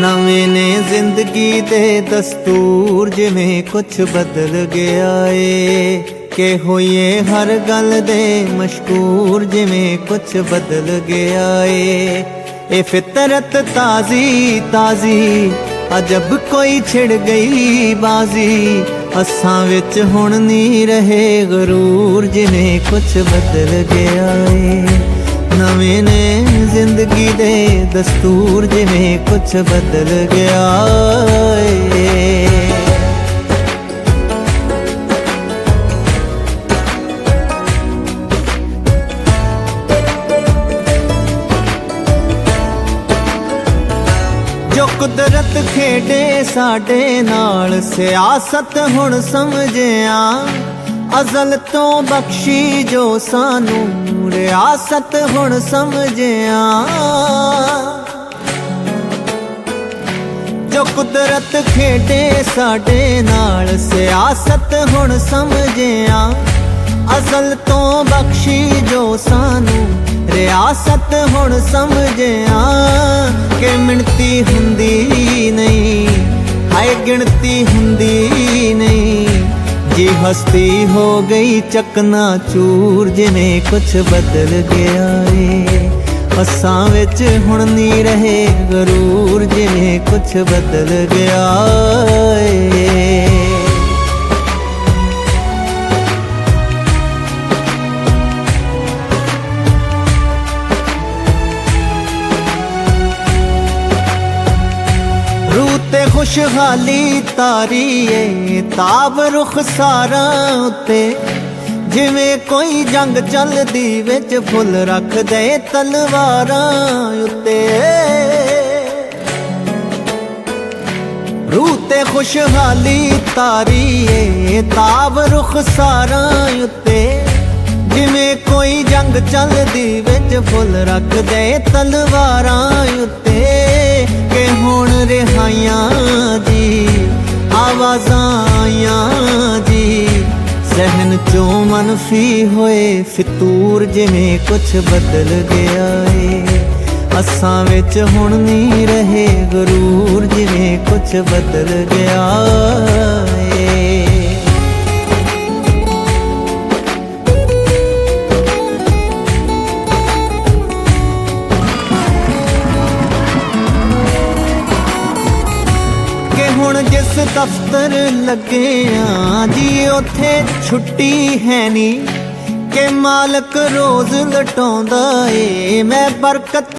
ਨਵੇਂ ਨੇ ਜ਼ਿੰਦਗੀ ਦੇ ਦਸਤੂਰ ਜਿਵੇਂ ਕੁਝ ਬਦਲ ਗਿਆ ਏ। ਕਿ ਹੋਈਏ ਹਰ ਗੱਲ ਦੇ ਮਸ਼ਕੂਰ ਜਿਵੇਂ ਕੁਝ ਬਦਲ ਗਿਆ ਏ। ਇਹ ਫਿਤਰਤ ਤਾਜ਼ੀ ਤਾਜ਼ੀ, ਅਜਬ ਕੋਈ ਛਿੜ ਗਈ ਬਾਜ਼ੀ। ਅਸਾਂ ਵਿੱਚ ਹੁਣ ਨਹੀਂ ਰਹੇ ਗਰੂਰ ਜਿਵੇਂ ਕੁਝ ਬਦਲ ਗਿਆ ਏ। ਨਵੇਂ ਨੇ ਜ਼ਿੰਦਗੀ ਦੇ ਦਸਤੂਰ ਜਿਵੇਂ ਕੁਝ ਬਦਲ ਗਿਆ ਏ। ਜੋ ਕੁਦਰਤ ਖੇਡੇ ਸਾਡੇ ਨਾਲ, ਸਿਆਸਤ ਹੁਣ ਸਮਝਿਆ। ਅਜ਼ਲ ਤੋਂ ਬਖਸ਼ੀ ਜੋ ਸਾਨੂੰ, ਰਿਆਸਤ ਹੁਣ ਸਮਝਿਆ। ਕੁਦਰਤ ਖੇਡੇ ਸਾਡੇ ਨਾਲ, ਸਿਆਸਤ ਹੁਣ ਸਮਝਿਆ। ਅਜ਼ਲ ਤੋਂ ਬਖਸ਼ੀ ਜੋ ਸਾਨੂੰ, ਰਿਆਸਤ ਹੁਣ ਸਮਝਿਆ। ਕਿ ਮਿਣਤੀ ਹੁੰਦੀ ਨਹੀਂ, ਹਾਏ ਗਿਣਤੀ ਹੁੰਦੀ ਨਹੀਂ। ਜੀ ਹਸਤੀ ਹੋ ਗਈ ਚਕਨਾ ਚੂਰ, ਜਿਵੇਂ ਕੁਛ ਬਦਲ ਗਿਆ ਏ। ਅਸਾਂ ਵਿੱਚ ਹੁਣ ਨਹੀਂ ਰਹੇ ਗਰੂਰ, ਜਿਵੇਂ ਕੁਛ ਬਦਲ ਗਿਆ ਏ। ਤੇ ਖੁਸ਼ਹਾਲੀ ਤਾਰੀ ਏ, ਤਾਬ ਰੁਖ ਸਾਰਾਂ ਉੱਤੇ। ਜਿਵੇਂ ਕੋਈ ਜੰਗ ਚੱਲਦੀ ਵਿੱਚ ਫੁੱਲ ਰੱਖਦੇ ਤਲਵਾਰਾਂ ਉੱਤੇ। ਰੂਹ ਤੇ ਖੁਸ਼ਹਾਲੀ ਤਾਰੀ ਏ ਤਾਬ ਰੁਖ ਸਾਰਾਂ ਉੱਤੇ। ਜਿਵੇਂ ਕੋਈ ਜੰਗ ਚੱਲਦੀ ਵਿੱਚ ਫੁੱਲ ਰੱਖਦੇ ਤਲਵਾਰਾਂ ਉੱਤੇ। ਕਿ ਹੁਣ ਰਿਹਾਈਆਂ ਦੀ ਆਵਾਜ਼ਾਂ ਸਹਿਨ ਚੋਂ ਮਨਫੀ ਹੋਏ ਫਿਤੂਰ ਜਿਵੇਂ ਕੁਛ ਬਦਲ ਗਿਆ ਏ। ਅਸਾਂ ਵਿੱਚ ਹੁਣ ਨਹੀਂ ਰਹੇ, ਗਰੂਰ ਜਿਵੇਂ ਕੁਛ ਬਦਲ ਗਿਆ। ਜਿਸ ਦਫ਼ਤਰ ਲੱਗੇ ਆ ਜੀ, ਉਥੇ ਛੁੱਟੀ ਹੈ ਨਹੀਂ ਕਿ ਮਾਲਕ ਰੋਜ਼ ਲਟਾਉਂਦਾ ਏ, ਮੈਂ ਬਰਕਤ